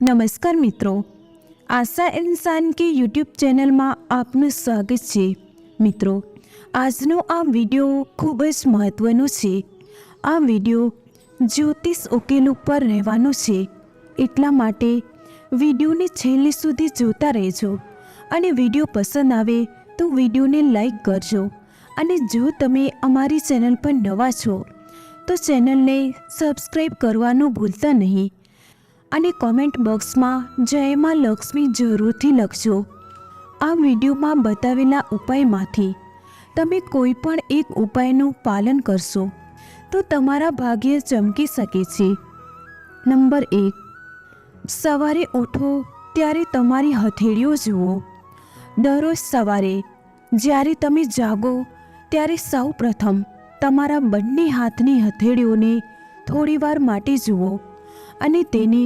નમસ્કાર મિત્રો. આશા ઇન્સાન કે યુટ્યુબ ચેનલમાં આપનું સ્વાગત છે. મિત્રો, આજનો આ વીડિયો ખૂબ જ મહત્ત્વનો છે. આ વીડિયો જ્યોતિષ ઉકેલ ઉપર રહેવાનો છે. એટલા માટે વિડીયોને છેલ્લે સુધી જોતા રહેજો. અને વીડિયો પસંદ આવે તો વિડીયોને લાઈક કરજો. અને જો તમે અમારી ચેનલ પર નવા છો, તો ચેનલને સબસ્ક્રાઈબ કરવાનું ભૂલતા નહીં. અને કોમેન્ટ બોક્સમાં જય માં લક્ષ્મી જરૂરથી લખજો. આ વિડીયોમાં બતાવેલા ઉપાયમાંથી તમે કોઈ પણ એક ઉપાયનું પાલન કરશો તો તમારા ભાગ્ય ચમકી શકે છે. નંબર એક, સવારે ઉઠો ત્યારે તમારી હથેળીઓ જુઓ. દરરોજ સવારે જ્યારે તમે જાગો ત્યારે સૌ પ્રથમ તમારા બંને હાથની હથેળીઓને થોડીવાર માટે જુઓ અને તેને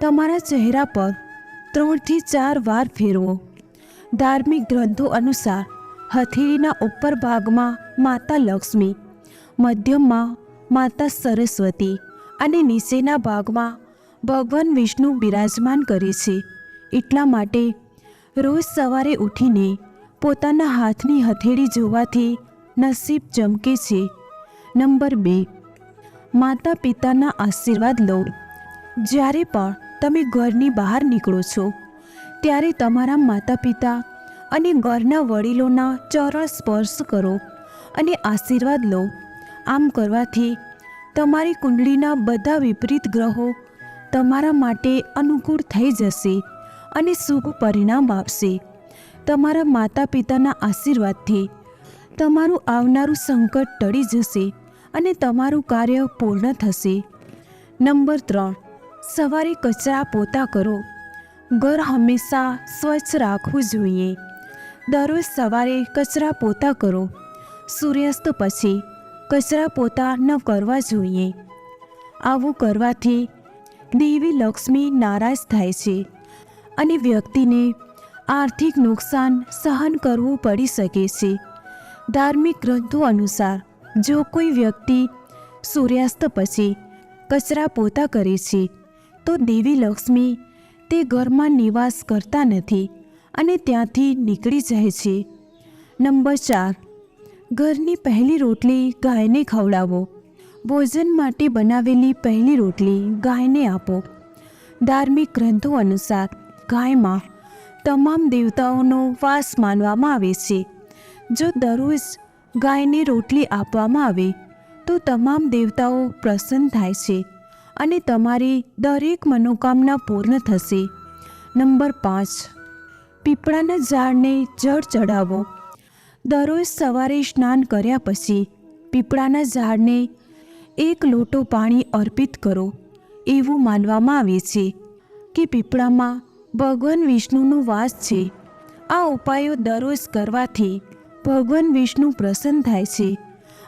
તમારા ચહેરા પર ત્રણથી ચાર વાર ફેરવો. ધાર્મિક ગ્રંથો અનુસાર હથેળીના ઉપર ભાગમાં માતા લક્ષ્મી મધ્યમાં માતા સરસ્વતી અને નીચેના ભાગમાં ભગવાન વિષ્ણુ બિરાજમાન કરે છે. એટલા માટે રોજ સવારે ઉઠીને પોતાના હાથની હથેળી જોવાથી નસીબ ચમકે છે. નંબર બે. માતા પિતાના આશીર્વાદ લો. જ્યારે પણ તમે ઘરની બહાર નીકળો છો. ત્યારે તમારા માતા પિતા અને ઘરના વડીલોના ચરણ સ્પર્શ કરો અને આશીર્વાદ લો. આમ કરવાથી તમારી કુંડળીના બધા વિપરીત ગ્રહો તમારા માટે અનુકૂળ થઈ જશે અને શુભ પરિણામ આપશે. તમારા માતા પિતાના આશીર્વાદથી તમારું આવનારું સંકટ ટળી જશે અને તમારું કાર્ય પૂર્ણ થશે. નંબર ત્રણ. સવારે કચરા પોતા કરો. ઘર હંમેશા સ્વચ્છ રાખવું જોઈએ. દરરોજ સવારે કચરા પોતા કરો. સૂર્યાસ્ત પછી કચરા પોતા ન કરવા જોઈએ. આવું કરવાથી દેવી લક્ષ્મી નારાજ થાય છે અને વ્યક્તિને આર્થિક નુકસાન સહન કરવું પડી શકે છે. ધાર્મિક ગ્રંથો અનુસાર જો કોઈ વ્યક્તિ સૂર્યાસ્ત પછી કચરા પોતા કરે છે તો દેવી લક્ષ્મી તે ઘરમાં નિવાસ કરતા નથી અને ત્યાંથી નીકળી જાય છે. નંબર ચાર, ઘરની પહેલી રોટલી ગાયને ખવડાવો. ભોજન માટે બનાવેલી પહેલી રોટલી ગાયને આપો. ધાર્મિક ગ્રંથો અનુસાર ગાયમાં તમામ દેવતાઓનો વાસ માનવામાં આવે છે. જો દરરોજ ગાયને રોટલી આપવામાં આવે, તો તમામ દેવતાઓ પ્રસન્ન થાય છે. અને તમારી દરેક મનોકામના પૂર્ણ થશે. નંબર પાંચ. પીપળાના ઝાડને જળ ચડાવો દરરોજ સવારે સ્નાન કર્યા પછી પીપળાના ઝાડને એક લોટો પાણી અર્પિત કરો. એવું માનવામાં આવે છે કે પીપળામાં ભગવાન વિષ્ણુનો વાસ છે. આ ઉપાયો દરરોજ કરવાથી ભગવાન વિષ્ણુ પ્રસન્ન થાય છે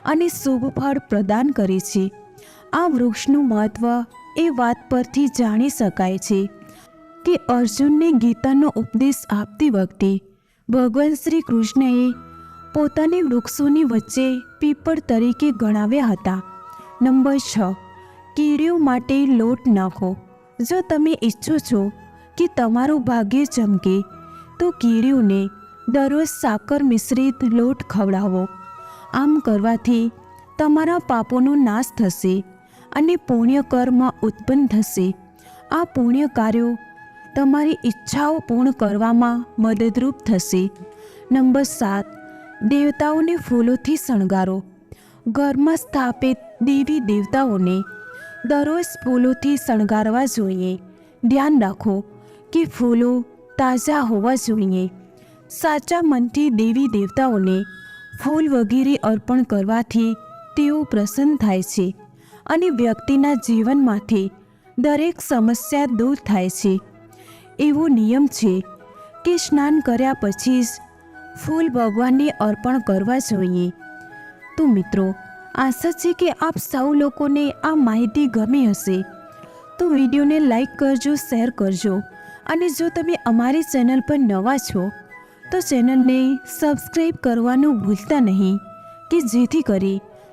અને શુભ ફળ પ્રદાન કરે છે. આ વૃક્ષનું મહત્વ એ વાત પરથી જાણી શકાય છે કે અર્જુનને ગીતાનો ઉપદેશ આપતી વખતે ભગવાન શ્રી કૃષ્ણએ પોતાને વૃક્ષોની વચ્ચે પીપળ તરીકે ગણાવ્યા હતા. નંબર છ કીડીઓ માટે લોટ નાખો. જો તમે ઈચ્છો છો કે તમારું ભાગ્ય ચમકે, તો કીડીઓને દરરોજ સાકર મિશ્રિત લોટ ખવડાવો. આમ કરવાથી તમારા પાપોનો નાશ થશે. અને પુણ્ય કર્મ ઉત્પન્ન થશે. આ પુણ્ય કાર્યો તમારી ઈચ્છાઓ પૂર્ણ કરવામાં મદદરૂપ થશે. નંબર સાત, દેવતાઓને ફૂલોથી શણગારો. ઘરમાં સ્થાપિત દેવી દેવતાઓને દરરોજ ફૂલોથી શણગારવા જોઈએ. ધ્યાન રાખો કે ફૂલો તાજા હોવા જોઈએ. સાચા મનથી દેવી દેવતાઓને ફૂલ વગેરે અર્પણ કરવાથી તેઓ પ્રસન્ન થાય છે. અને વ્યક્તિના જીવનમાંથી દરેક સમસ્યા દૂર થાય છે. એવો નિયમ છે કે સ્નાન કર્યા પછી જ ફૂલ ભગવાનને અર્પણ કરવા જોઈએ. તો મિત્રો, આશા છે કે આપ સૌ લોકોને આ માહિતી ગમી હશે. તો વિડીયોને લાઈક કરજો, શેર કરજો અને જો તમે અમારી ચેનલ પર નવા છો, તો ચેનલને સબસ્ક્રાઈબ કરવાનું ભૂલતા નહીં કે જેથી કરી